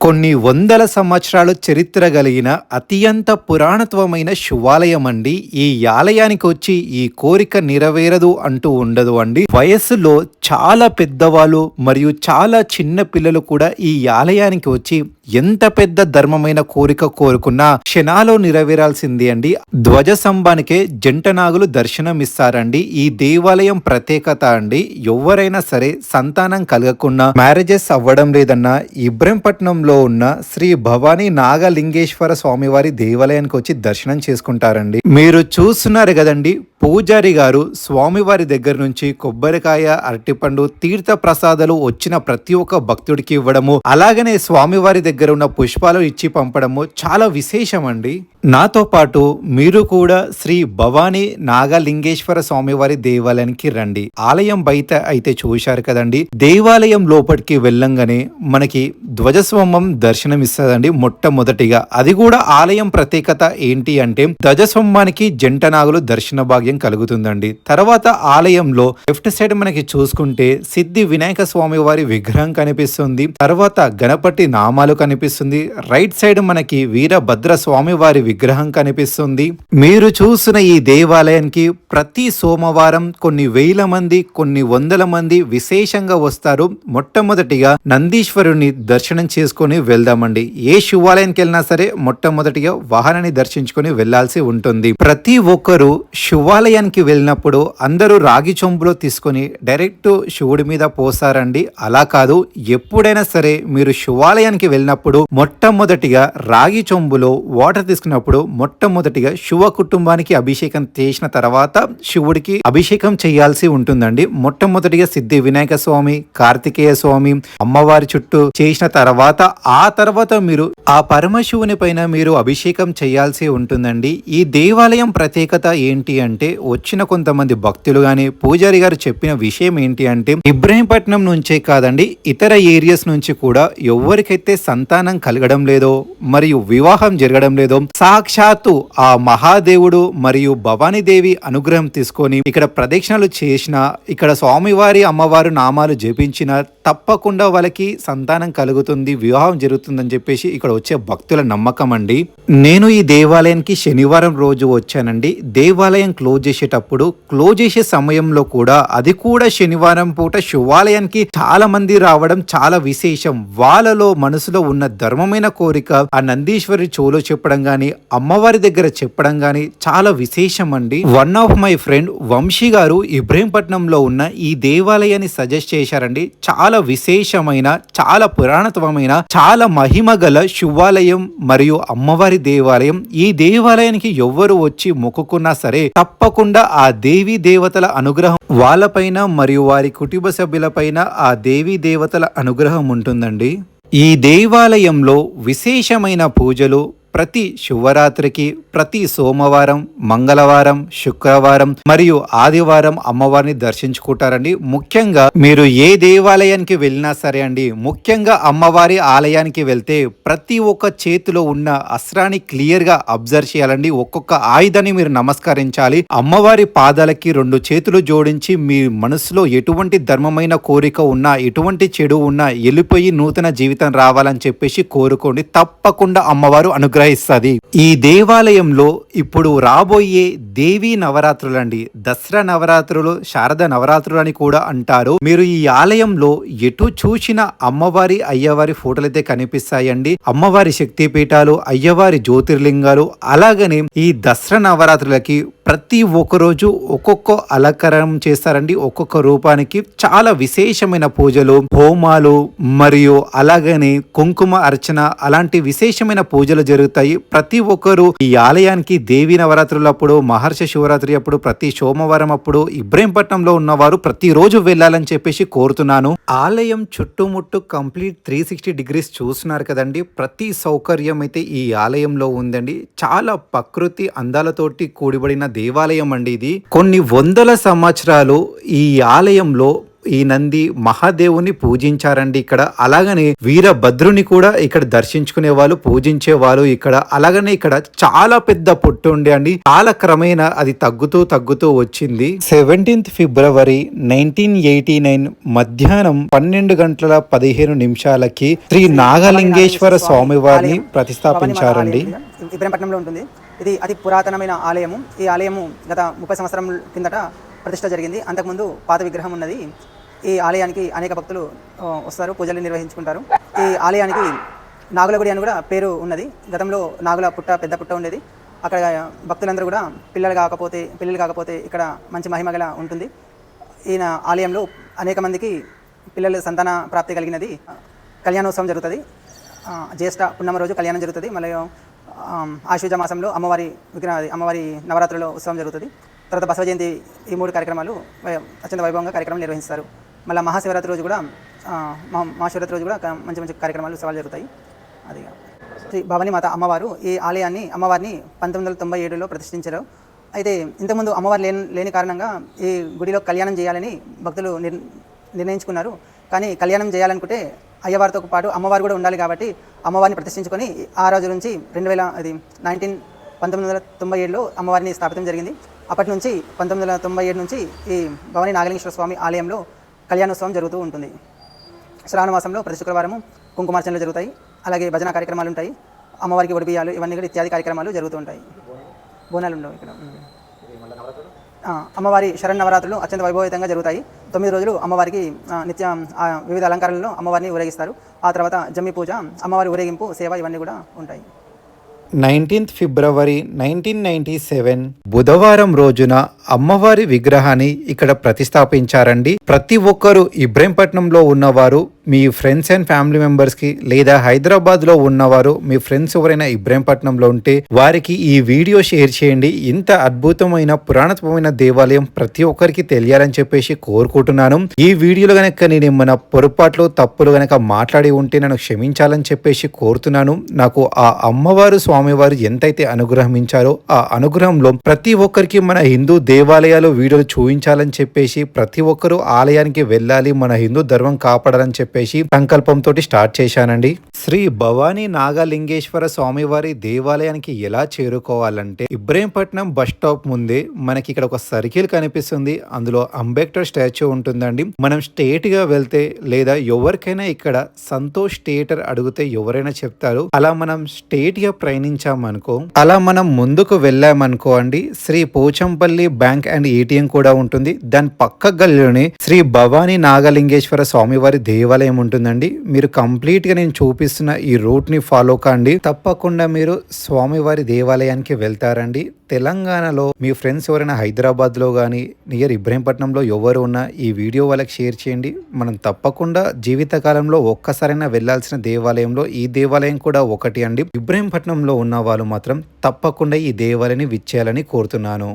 కొన్ని వందల సంవత్సరాలు చరిత్ర కలిగిన అత్యంత పురాణత్వమైన శివాలయం అండి. ఈ ఆలయానికి వచ్చి ఈ కోరిక నెరవేరదు అంటూ ఉండదు అండి. వయస్సులో చాలా పెద్దవాళ్ళు మరియు చాలా చిన్న పిల్లలు కూడా ఈ ఆలయానికి వచ్చి ఎంత పెద్ద ధర్మమైన కోరిక కోరుకున్నా క్షణాలో నెరవేరాల్సింది అండి. ధ్వజ స్తంభానికే జంట నాగులు దర్శనమిస్తారండి. ఈ దేవాలయం ప్రత్యేకత అండి. ఎవరైనా సరే సంతానం కలగకుండా మ్యారేజెస్ అవ్వడం లేదన్నా ఇబ్రహంపట్నంలో ఉన్న శ్రీ భవానీ నాగలింగేశ్వర స్వామివారి దేవాలయానికి వచ్చి దర్శనం చేసుకుంటారండి. మీరు చూస్తున్నారు కదండి పూజారి గారు స్వామివారి దగ్గర నుంచి కొబ్బరికాయ అరటిపండు తీర్థ ప్రసాదాలు వచ్చిన ప్రతి ఒక్క భక్తుడికి ఇవ్వడము. అలాగనే స్వామివారి దగ్గర దగ్గర ఉన్న పుష్పాలు ఇచ్చి పంపడము చాలా విశేషం అండి నాతో పాటు మీరు కూడా శ్రీ భవానీ నాగలింగేశ్వర స్వామివారి దేవాలయానికి రండి. ఆలయం బయట అయితే చూశారు కదండి. దేవాలయం లోపలికి వెళ్ళంగానే మనకి ధ్వజస్వంభం దర్శనం ఇస్తుందండి మొట్టమొదటిగా. అది కూడా ఆలయం ప్రత్యేకత ఏంటి అంటే ధ్వజస్వంభానికి జంట నాగులు దర్శన భాగ్యం కలుగుతుందండి. తర్వాత ఆలయంలో లెఫ్ట్ సైడ్ మనకి చూసుకుంటే సిద్ధి వినాయక స్వామి వారి విగ్రహం కనిపిస్తుంది. తర్వాత గణపతి నామాలు కనిపిస్తుంది. రైట్ సైడ్ మనకి వీరభద్ర స్వామి వారి విగ్రహం కనిపిస్తుంది. మీరు చూసిన ఈ దేవాలయానికి ప్రతి సోమవారం కొన్ని వేల మంది కొన్ని వందల మంది విశేషంగా వస్తారు. మొట్టమొదటిగా నందీశ్వరుని దర్శనం చేసుకొని వెళ్దామండి. ఏ శివాలయానికి వెళ్ళినా సరే మొట్టమొదటిగా వాహనాన్ని దర్శించుకొని వెళ్ళాల్సి ఉంటుంది. ప్రతి ఒక్కరూ శివాలయానికి వెళ్ళినప్పుడు అందరూ రాగి చొంబులో తీసుకొని డైరెక్ట్ శివుడి మీద పోసారండి. అలా కాదు ఎప్పుడైనా సరే మీరు శివాలయానికి వెళ్ళినప్పుడు మొట్టమొదటిగా రాగి చొంబులో వాటర్ తీసుకున్నప్పుడు మొట్టమొదటిగా శివ కుటుంబానికి అభిషేకం చేసిన తర్వాత శివుడికి అభిషేకం చేయాల్సి ఉంటుందండి. మొట్టమొదటిగా సిద్ధి వినాయక స్వామి కార్తికేయ స్వామి అమ్మవారి చుట్టూ చేసిన తర్వాత ఆ తర్వాత మీరు ఆ పరమశివుని పైన మీరు అభిషేకం చేయాల్సి ఉంటుందండి. ఈ దేవాలయం ప్రత్యేకత ఏంటి అంటే వచ్చిన కొంతమంది భక్తులు గాని పూజారి గారు చెప్పిన విషయం ఏంటి అంటే ఇబ్రహీంపట్నం నుంచే కాదండి ఇతర ఏరియాస్ నుంచి కూడా ఎవరికైతే సంతానం కలగడం లేదో మరియు వివాహం జరగడం లేదో సాక్షాత్తు ఆ మహాదేవుడు మరియు భవానీదేవి అనుగ్రహం తీసుకొని ఇక్కడ ప్రదక్షిణలు చేసిన ఇక్కడ స్వామివారి అమ్మవారు నామాలు జపించిన తప్పకుండా వాళ్ళకి సంతానం కలుగుతుంది వివాహం జరుగుతుందని చెప్పేసి ఇక్కడ వచ్చే భక్తుల నమ్మకం అండి. నేను ఈ దేవాలయానికి శనివారం రోజు వచ్చానండి. దేవాలయం క్లోజ్ చేసేటప్పుడు క్లోజ్ చేసే సమయంలో కూడా అది కూడా శనివారం పూట శివాలయానికి చాలా మంది రావడం చాలా విశేషం. వాళ్ళలో మనసులో ఉన్న ధర్మమైన కోరిక ఆ నందీశ్వరి చోలో చెప్పడం గాని అమ్మవారి దగ్గర చెప్పడం గాని చాలా విశేషం అండి. One of my friend Vamsi గారు ఇబ్రహీంపట్నంలో ఉన్న ఈ దేవాలయాన్ని సజెస్ట్ చేశారండి. చాలా విశేషమైన చాలా పురాణత్వమైన చాలా మహిమ గల శివాలయం మరియు అమ్మవారి దేవాలయం. ఈ దేవాలయానికి ఎవ్వరు వచ్చి మొక్కుకున్నా సరే తప్పకుండా ఆ దేవి దేవతల అనుగ్రహం వాళ్ళపైన మరియు వారి కుటుంబ సభ్యులపైన ఆ దేవీ దేవతల అనుగ్రహం ఉంటుందండి. ఈ దేవాలయంలో విశేషమైన పూజలు ప్రతి శివరాత్రికి ప్రతి సోమవారం మంగళవారం శుక్రవారం మరియు ఆదివారం అమ్మవారిని దర్శించుకుంటారండి. ముఖ్యంగా మీరు ఏ దేవాలయానికి వెళ్ళినా సరే అండి ముఖ్యంగా అమ్మవారి ఆలయానికి వెళ్తే ప్రతి ఒక్క చేతిలో ఉన్న అస్త్రాన్ని క్లియర్గా అబ్జర్వ్ చేయాలండి. ఒక్కొక్క ఆయుధాన్ని మీరు నమస్కరించాలి. అమ్మవారి పాదాలకి రెండు చేతులు జోడించి మీ మనసులో ఎటువంటి ధర్మమైన కోరిక ఉన్నా ఎటువంటి చెడు ఉన్నా వెళ్ళిపోయి నూతన జీవితం రావాలని చెప్పేసి కోరుకోండి. తప్పకుండా అమ్మవారు అనుగ్రహిస్తుంది. ఈ దేవాలయంలో ఇప్పుడు రాబోయే దేవీ నవరాత్రులు అండి దసరా నవరాత్రులు శారద నవరాత్రులు అని కూడా అంటారు. మీరు ఈ ఆలయంలో ఎటు చూసిన అమ్మవారి అయ్యవారి ఫోటోలైతే కనిపిస్తాయండి. అమ్మవారి శక్తి పీఠాలు అయ్యవారి జ్యోతిర్లింగాలు అలాగనే ఈ దసరా నవరాత్రులకి ప్రతి ఒక్క రోజు ఒక్కొక్క అలంకరణం చేస్తారండి. ఒక్కొక్క రూపానికి చాలా విశేషమైన పూజలు హోమాలు మరియు అలాగనే కుంకుమ అర్చన అలాంటి విశేషమైన పూజలు జరుగుతాయి. ప్రతి ఒక్కరు ఈ ఆలయానికి దేవి నవరాత్రులప్పుడు మహర్షి శివరాత్రి అప్పుడు ప్రతి సోమవారం అప్పుడు ఇబ్రహీంపట్నంలో ఉన్నవారు ప్రతిరోజు వెళ్ళాలని చెప్పేసి కోరుతున్నాను. ఆలయం చుట్టుముట్టు కంప్లీట్ త్రీ సిక్స్టీ డిగ్రీస్ చూస్తున్నారు కదండి. ప్రతి సౌకర్యం అయితే ఈ ఆలయంలో ఉందండి. చాలా ప్రకృతి అందాలతోటి కూడిబడిన దేవాలయం అండి ఇది. కొన్ని వందల సంవత్సరాలు ఈ ఆలయంలో ఈ నంది మహాదేవుని పూజించారండి ఇక్కడ. అలాగనే వీరభద్రుని కూడా ఇక్కడ దర్శించుకునే వాళ్ళు పూజించే వాళ్ళు ఇక్కడ. అలాగనే ఇక్కడ చాలా పెద్ద పొట్టు ఉండే అండి. చాలా క్రమేణా అది తగ్గుతూ తగ్గుతూ వచ్చింది. Seventeenth February nineteen eighty nine మధ్యాహ్నం పన్నెండు గంటల పదిహేను నిమిషాలకి శ్రీ నాగలింగేశ్వర స్వామి వారిని ప్రతిష్టాపించారండి. ఇబ్రహీంపట్నంలో ఉంటుంది. ఇది అతి పురాతనమైన ఆలయము. ఈ ఆలయము గత ముప్పై సంవత్సరం కిందట ప్రతిష్ట జరిగింది. అంతకుముందు పాత విగ్రహం ఉన్నది. ఈ ఆలయానికి అనేక భక్తులు వస్తారు పూజలు నిర్వహించుకుంటారు. ఈ ఆలయానికి నాగులగుడి అని కూడా పేరు ఉన్నది. గతంలో నాగుల పుట్ట పెద్ద పుట్ట ఉండేది. అక్కడ భక్తులందరూ కూడా పిల్లలు కాకపోతే పిల్లలు కాకపోతే ఇక్కడ మంచి మహిమ గల ఉంటుంది. ఈయన ఆలయంలో అనేక మందికి పిల్లల సంతాన ప్రాప్తి కలిగినది. కళ్యాణోత్సవం జరుగుతుంది. జ్యేష్ఠ పున్నమ రోజు కళ్యాణం జరుగుతుంది. మళ్ళీ ఆశ్వజ మాసంలో అమ్మవారి విగ్రహ అది అమ్మవారి నవరాత్రిలో ఉత్సవం జరుగుతుంది. తర్వాత బసవ జయంతి ఈ మూడు కార్యక్రమాలు వై- అత్యంత వైభవంగా కార్యక్రమం నిర్వహిస్తారు. మళ్ళీ మహాశివరాత్రి రోజు కూడా మహా మహాశివరాత్రి రోజు కూడా మంచి మంచి కార్యక్రమాలు ఉత్సవాలు జరుగుతాయి. అది శ్రీ భవానీ మాత అమ్మవారు ఈ ఆలయాన్ని అమ్మవారిని పంతొమ్మిది వందల తొంభై ఏడులో ప్రతిష్ఠించారు. అయితే ఇంతకుముందు అమ్మవారు లేని లేని కారణంగా ఈ గుడిలో కళ్యాణం చేయాలని భక్తులు నిర్ నిర్ణయించుకున్నారు. కానీ కళ్యాణం చేయాలనుకుంటే అయ్యవారితో పాటు అమ్మవారు కూడా ఉండాలి కాబట్టి అమ్మవారిని ప్రతిష్ఠించుకొని ఆ రోజు నుంచి రెండు వేల అది నైన్టీన్ పంతొమ్మిది వందల తొంభై ఏడులో అమ్మవారిని స్థాపితం జరిగింది. అప్పటి నుంచి పంతొమ్మిది వందల తొంభై ఏడు నుంచి ఈ భవానీ నాగలింగేశ్వర స్వామి ఆలయంలో కళ్యాణోత్సవం జరుగుతూ ఉంటుంది. శ్రావణమాసంలో ప్రతి శుక్రవారము కుంకుమార్చనలు జరుగుతాయి. అలాగే భజన కార్యక్రమాలు ఉంటాయి. అమ్మవారికి ఒడిబియ్యాలు ఇవన్నీ కూడా ఇత్యాది కార్యక్రమాలు జరుగుతూ ఉంటాయి. బోనాలు ఉండవు ఇక్కడ. అమ్మవారి శరణ్ నవరాత్రులు అత్యంత వైభవితంగా జరుగుతాయి. తొమ్మిది రోజులు అమ్మవారికి నిత్యం నిత్య ఆ, వివిధ అలంకారాలలో అమ్మవారిని ఊరేగిస్తారు. ఆ తర్వాత జమ్మి పూజ అమ్మవారి ఊరేగింపు సేవ ఇవన్నీ కూడా ఉంటాయి. Nineteenth February nineteen ninety seven బుధవారం రోజున అమ్మవారి విగ్రహాన్ని ఇక్కడ ప్రతిష్టాపించారండి. ప్రతి ఒక్కరు ఇబ్రహీంపట్నంలో ఉన్నవారు మీ ఫ్రెండ్స్ అండ్ ఫ్యామిలీ మెంబర్స్కి లేదా హైదరాబాద్లో ఉన్నవారు మీ ఫ్రెండ్స్ ఎవరైనా ఇబ్రహీంపట్నంలో ఉంటే వారికి ఈ వీడియో షేర్ చేయండి. ఇంత అద్భుతమైన పురాణత్వమైన దేవాలయం ప్రతి ఒక్కరికి తెలియాలని చెప్పేసి కోరుకుంటున్నాను. ఈ వీడియోలో కనుక నేను ఏమైనా పొరపాట్లు తప్పులు కనుక మాట్లాడి ఉంటే నన్ను క్షమించాలని చెప్పేసి కోరుతున్నాను. నాకు ఆ అమ్మవారు స్వామివారు ఎంతైతే అనుగ్రహించారో ఆ అనుగ్రహంలో ప్రతి ఒక్కరికి మన హిందూ దేవాలయాలు వీడియోలు చూపించాలని చెప్పేసి ప్రతి ఒక్కరూ ఆలయానికి వెళ్ళాలి మన హిందూ ధర్మం కాపాడాలని చెప్పి చెప్పేసి సంకల్పంతో స్టార్ట్ చేశానండి. శ్రీ భవానీ నాగలింగేశ్వర స్వామివారి దేవాలయానికి ఎలా చేరుకోవాలంటే ఇబ్రహీంపట్నం బస్ స్టాప్ ముందే మనకి ఇక్కడ ఒక సర్కిల్ కనిపిస్తుంది. అందులో అంబేద్కర్ స్టాచ్యూ ఉంటుందండి. మనం స్టేట్గా వెళ్తే లేదా ఎవరికైనా ఇక్కడ సంతోష్ థియేటర్ అడిగితే ఎవరైనా చెప్తారు. అలా మనం స్టేట్గా ప్రయాణించామనుకో అలా మనం ముందుకు వెళ్ళామనుకో అండి Shri Pochampally bank and ATM కూడా ఉంటుంది. దాని పక్క గల్లోనే శ్రీ భవానీ నాగలింగేశ్వర స్వామివారి దేవాలయం ఉంటుందండి. మీరు కంప్లీట్గా నేను చూపిస్తున్న ఈ రూట్ని ఫాలో కాండి. తప్పకుండా మీరు స్వామివారి దేవాలయానికి వెళ్తారండి. తెలంగాణలో మీ ఫ్రెండ్స్ ఎవరైనా హైదరాబాద్లో కానీ నియర్ ఇబ్రహీంపట్నంలో ఎవరు ఉన్నా ఈ వీడియో వాళ్ళకి షేర్ చేయండి. మనం తప్పకుండా జీవితకాలంలో ఒక్కసారైనా వెళ్ళాల్సిన దేవాలయంలో ఈ దేవాలయం కూడా ఒకటి అండి. ఇబ్రహీంపట్నంలో ఉన్న వాళ్ళు మాత్రం తప్పకుండా ఈ దేవాలయాన్ని విచ్చేయాలని కోరుతున్నాను.